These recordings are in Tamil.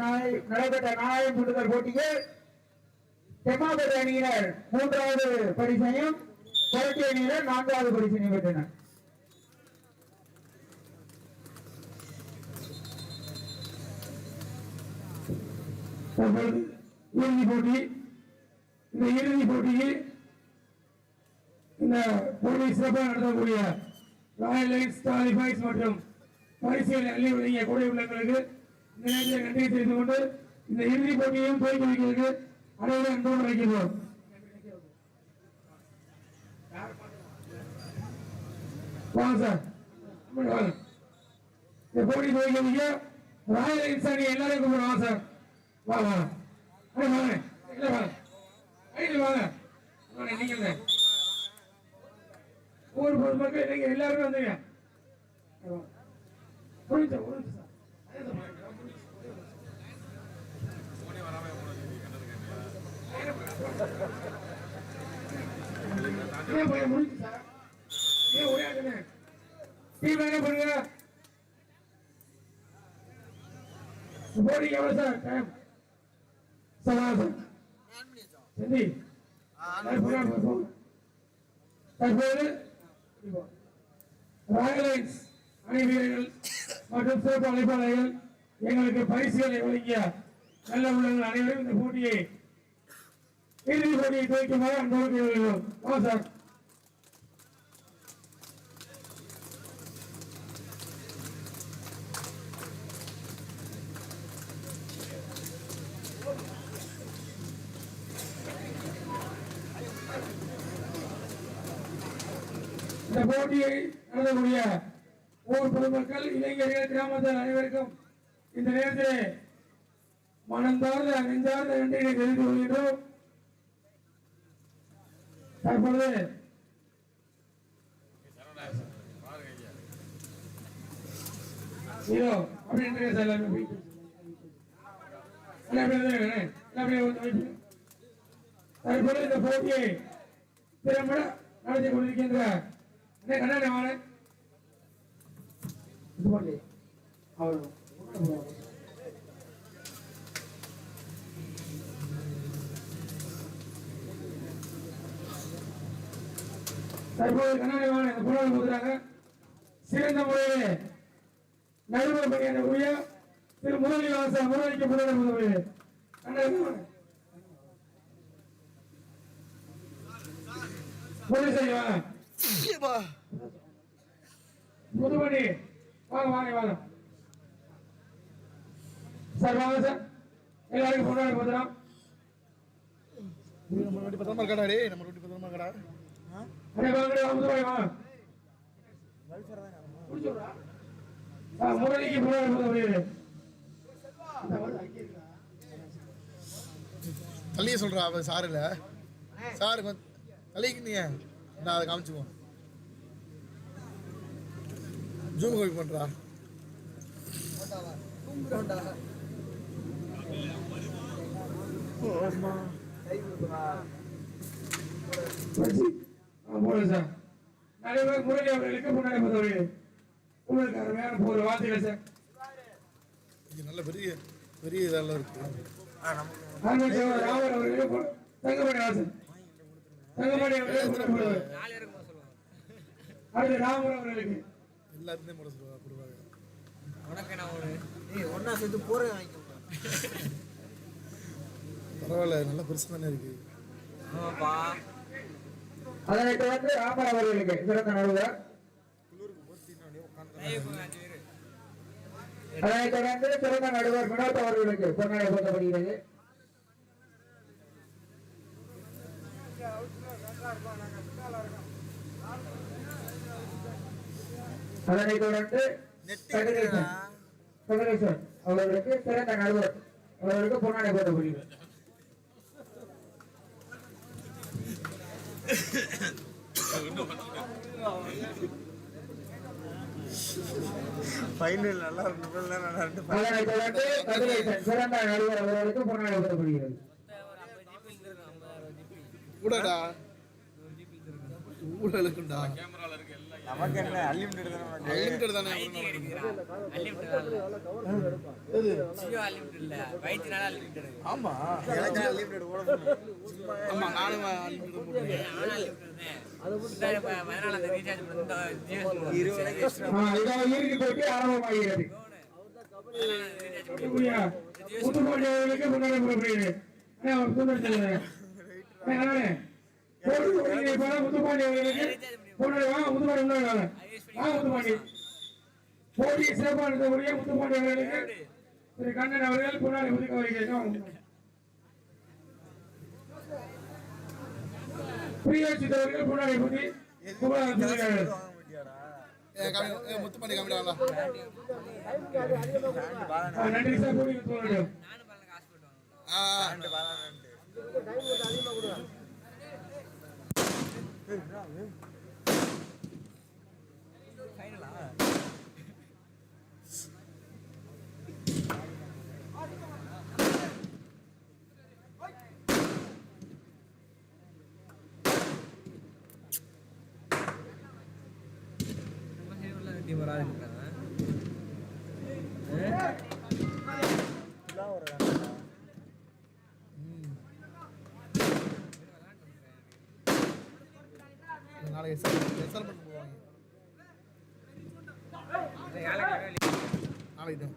தற்போது நடைபெற்ற நாயம் சுடுதல் போட்டியில் தெம்மாபதி அணியினர் மூன்றாவது பரிசையும் கொரட்டி அணியினர் நான்காவது பரிசையும் பெற்றனர் இறுதி போட்டி. இந்த இறுதி போட்டியில் இந்த போட்டி சிறப்பாக நடத்தக்கூடிய ராயல் லைன்ஸ் குவாலிஃபைஸ் மற்றும் பரிசுகளை அள்ளி வழங்கிய கூடை உள்ளங்களுக்கு இந்த நன்றி தெரிந்து கொண்டு இந்த இறுதி போட்டியையும் துவக்கி வைக்கிறதுக்கு அனைவரும் அன்போடு வைக்கிறோம் வாங்க சார். இந்த போட்டி துவக்கி வைக்க ராயல் லைன்ஸ் எல்லாரையும் கூப்பிடுவோம் சார். வா வாங்க அடே வாங்க இல்லை வாங்க ஐடி வாங்க வாங்க நீங்க ஊர் பொதுமக்கள் நீங்க எல்லாருமே வந்தீங்க புரிஞ்சு புரிஞ்சு சார் ஏன் பையன் முடிஞ்சு சார் ஏன் ஒரே ஆளுங்க டீம் என்ன பண்ணுங்க போடிங்க எவ்வளவு சார் டைம் சார் வாங்க சார் சரி தற்போது ராயலைன்ஸ் அணி வீரர்கள் மற்றும் சிறப்பு அழைப்பாளர்கள் எங்களுக்கு பரிசுகளை வழங்கிய நல்ல உள்ளங்கள் அனைவரும் இந்த போட்டியை இறுதி போட்டியை துவைக்குமாறு அன்போடு கேட்டுக்கொள்கிறோம். வா சார் இந்த போட்டியை நடத்தக்கூடிய ஊர் பொதுமக்கள் இளைஞர்கள் கிராமத்தில் அனைவருக்கும் இந்த நேரத்தில் மனந்தார்ந்த நெஞ்சார்ந்த நன்றியை தெரிவித்துக் கொள்கின்றோம். தற்பொழுது அப்படின்ற எல்லாமே போயிட்டு தற்பொழுது இந்த போட்டியை திறம்பட நடத்தி கொண்டிருக்கின்ற அவர் தற்போது கண்ணாடி இந்த புலவர் கொடுக்குறாங்க சிறந்த முறையிலே நடுவர் பணியான உரிய திரு முதலிவாச முதலிக்க புலவர் முதலில் கண்ணாடி போலீஸ் வாங்க. புதுமணி வாங்க வாங்க வாங்க. சார் வாங்க சார். எல்லாருக்கும் முன்னாடி போதுறோம் நம்ம ரொட்டி பத்திரமா. இருக்காடா டேய் நம்ம ரொட்டி பத்திரமா இருக்கடா அடே வாங்க வாங்க புதுமணி வாங்க. ஆ, முரளிக்கு முன்னாடி புதுமணி தள்ளியே சொல்றா அவன் சார் இல்ல சார் தள்ளிக்கு நீ நான் அதை காமிச்சுக்குவோம் ஜூம் சார் நிறைய பேர் முரளி அவர்களுக்கு முன்னாடி உங்களுக்கு அருமையான ஒரு வார்த்தைகள் சார் இது நல்ல பெரிய பெரிய இதெல்லாம் இருக்கு ராமர் அவர்களுக்கு தங்கமணி வாசன் தங்கமணி அவர்களுக்கு முன்னாடி போடுவார். அடுத்து ராமர் அவர்களுக்கு. எல்லாருமே முறை சொல்லுவா கொடுவாங்க ஒன்னா சேர்த்து போற வாங்கிக்கோங்க பரவாயில்ல நல்ல பெருசு தானே இருக்கு. ஆமாப்பா. அதனைத் தொடர்ந்து ராமர் அவர்களுக்கு சிறந்த நடுவர். அதனைத் தொடர்ந்து சிறந்த நடுவர் வினோத் அவர்களுக்கு பொன்னாடை போட்டப்படுகிறது அதனைத் தொடர்ந்து கதிரேசன் அவர்களுக்கு சிறந்த நடுவர். அவர்களுக்கு பொன்னாடை போட்டப்படுகிறது ஃபைனல் நல்லா இருக்கு. நல்லா இருக்கு. அதனைத் தொடர்ந்து கதிரேசன் சிறந்த நடுவர். அவர்களுக்கு பொன்னாடை போட்டப்படுகிறது கூடடா ஊழலுக்குண்டா நமக்கு என்ன அன்லிமிட்டட் தானே? அன்லிமிட்டட் தானே. ஆமா. எனக்கு அன்லிமிட்டட் ஆமா நானும் அன்லிமிட்டட் போட்டுருக்கேன் இருபது ரூபாய்க்கு extra ஆ, இதோ இறுதி போட்டி ஆரம்பமாகிறது இருக்கக்கூடிய முத்துப்பாண்டி அவர்களுக்கு முன்னாடி புறப்படுகிறது முத்துப்பாண்டி அவர்களுக்கு. முத்துப்பாண்டி. வாங்க, முத்துப்பாண்டி. போட்டியை சிறப்பாக நடத்தக்கூடிய முத்துப்பாண்டி அவர்களுக்கு திரு கண்ணன் அவர்கள் ஒதுக்க அவர்கள் முத்துப்பாண்டி காமிடாங்களா நன்றி சார் போட்டி சொல்லணும் ஆ ரெண்டு பாலான்ட்டு. இதெல்லாம் ஒரு ரெண்டா? நாளைக்கு எஸ்ஆர் எஸ்ஆர் பண்ண போவாங்க நாளைக்கு தான்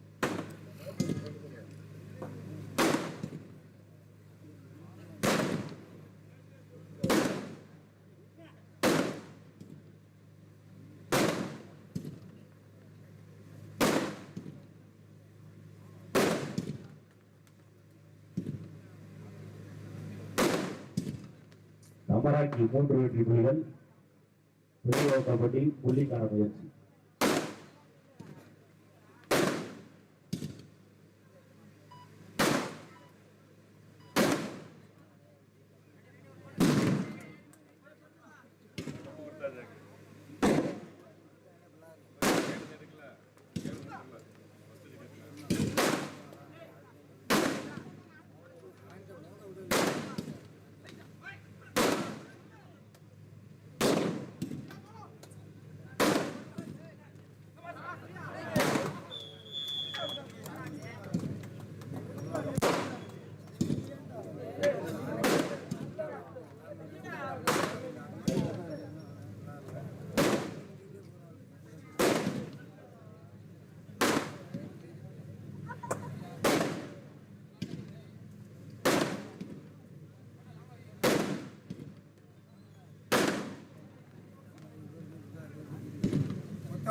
அமராக்கி மூன்று வெற்றி புலிகள் பெரிய கபடி புள்ளிக்கான முயற்சி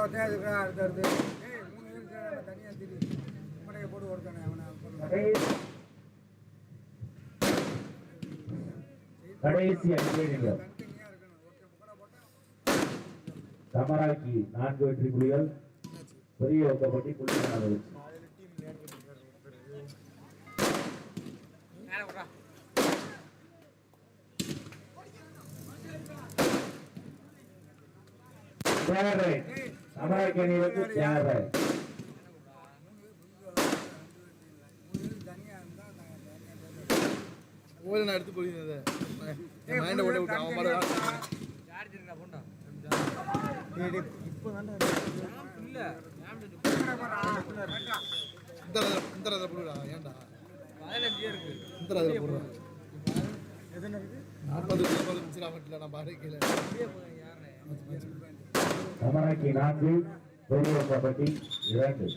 அடுத்து அடுத்து ஏய் மூணு பேர் சேர்ந்து தனியாக திரி. உமடையை போட்டு ஒருத்தனை அவனை. கடைசி அஞ்சு ஒருத்தன். தமராக்கி நான்கு வெற்றி புலிகள். பெரிய கபடி புள்ளிக்கான முயற்சி ஒருத்தரு. தேவை இருந்தால் நான் எடுத்து போயிருந்தது மைண்டை ஓட விட்டு அவன் மாதிரி டேய், டேய், இப்போ தான்டா இந்த ரதில் இந்த ரதில் போடுடா ஏன்டா? இந்த ரதில் போடுறா. எதுன்னு இருக்குது நாற்பது நாற்பது நான் பாரு கீழே சமரக்கு நான்கு பூர்வ கபடி இரண்டு.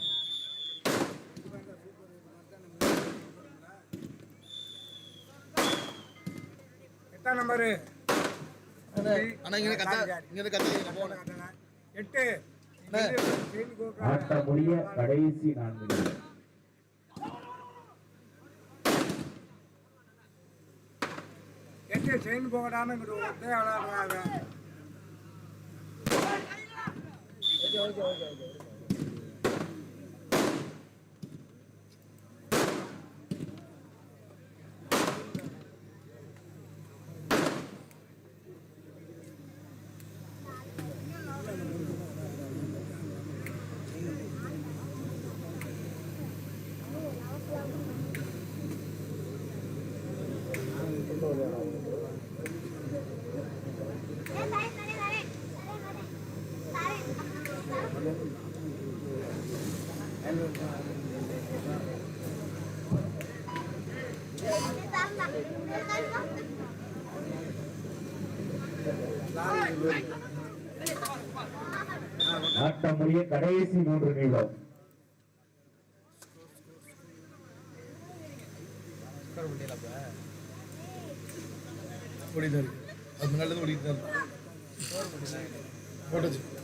எட்டு கடைசி நான்கு எட்டு செயின் போகடான்னு விளையாடுறாங்க ஒருத்தே விளையாடுறாங்க ஆட்ட முடிய கடைசி மூன்று நிமிடம் ஓடிதான் அது முன்னாடி இருந்து ஓடிட்டு தான் இருக்கு.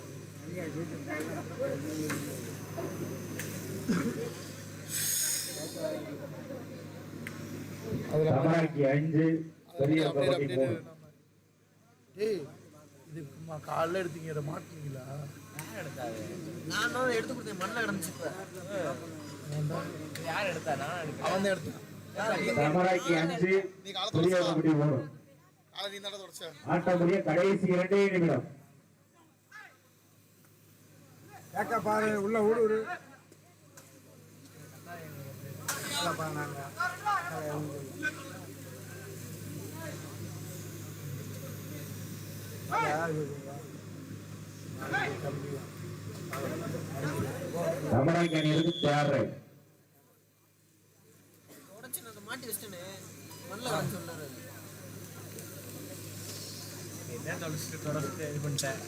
சமராக்கி அஞ்சு பெரிய இது காலைல எடுத்தீங்க இதை மாட்டீங்களா நான் தான் எடுத்து கொடுத்தேன் மண்ணில் கிடந்துச்சு. யார் எடுத்தா? நான் எடுத்தேன். அவன் தான் எடுத்தான். சமராக்கி அஞ்சு நீ காலை பெரிய தொடச்சா கபடி மூணு காலை நீ தானே தொடச்ச ஆட்ட முடிய கடைசி இரண்டே நிமிடம் கேட்க பாரு உள்ள ஊடு ஊரு நல்லா பாரு நாங்க. யார் சொல்றீங்க? சமராக்கி அணியிலிருந்து அதை மாட்டி வச்சிட்டேனே மண்ணில் கிடந்து சொன்னாரு என்ன தொலைச்சிட்டு தொடச்சிட்டு இது பண்ணிட்டேன்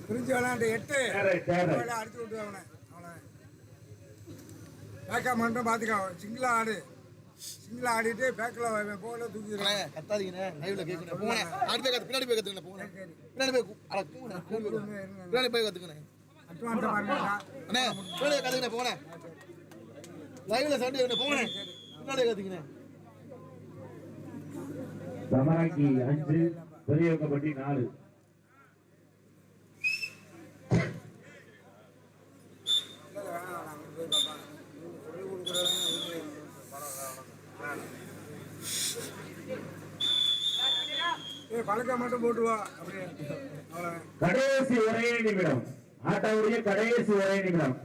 பிரிஞ்சு விளையாண்டு எட்டு. அடிச்சு விட்டு அவனை அவனை. பேக்கா மட்டும் பார்த்துக்கோ சிங்கிளா ஆடு. சிங்கிளா ஆடிட்டு பேக்கில் போல தூக்கிடுறான் கத்தாதீங்கண்ணே. லைவ்ல கேட்குறேன் போனேன் அடுத்த கத்து பின்னாடி போய் கத்துக்கணும் போனேன் பின்னாடி போய் பின்னாடி போய் பாருங்க அண்ணே பின்னாடி போனேன் லைவ்ல கேட்கணும் போனேன் பின்னாடி கத்துக்கணும் சமராக்கி அஞ்சு பெரிய கபடி நாலு கடைசி ஒரே நிமிடம். ஆட்டவுடைய கடைசி ஒரே நிமிடம்.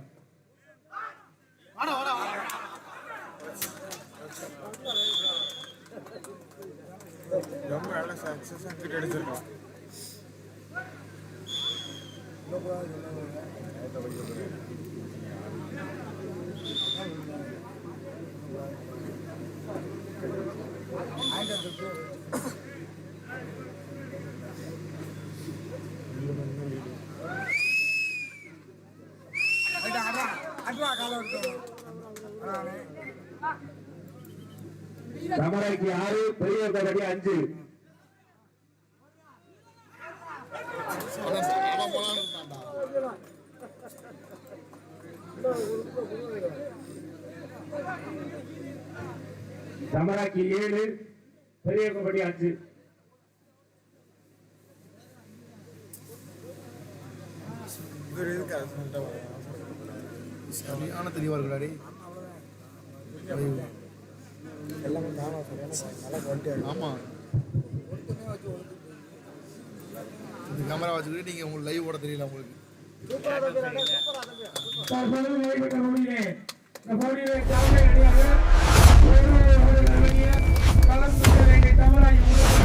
ரொம்ப நல்ல சக்ஸஸ் எடுத்திருக்கலாம் அட்வா அட்வா அட்வா காலை சமராக்கி ஆறு பெரிய கபடி அஞ்சு. சமராக்கி ஏழு பெரிய கபடி அஞ்சு சரியான தெளிவா எல்லாமே ஆமாம் இந்த கேமரா வச்சுக்கிட்டு நீங்கள் உங்களுக்கு லைவ் ஓட தெரியல உங்களுக்கு. கலந்து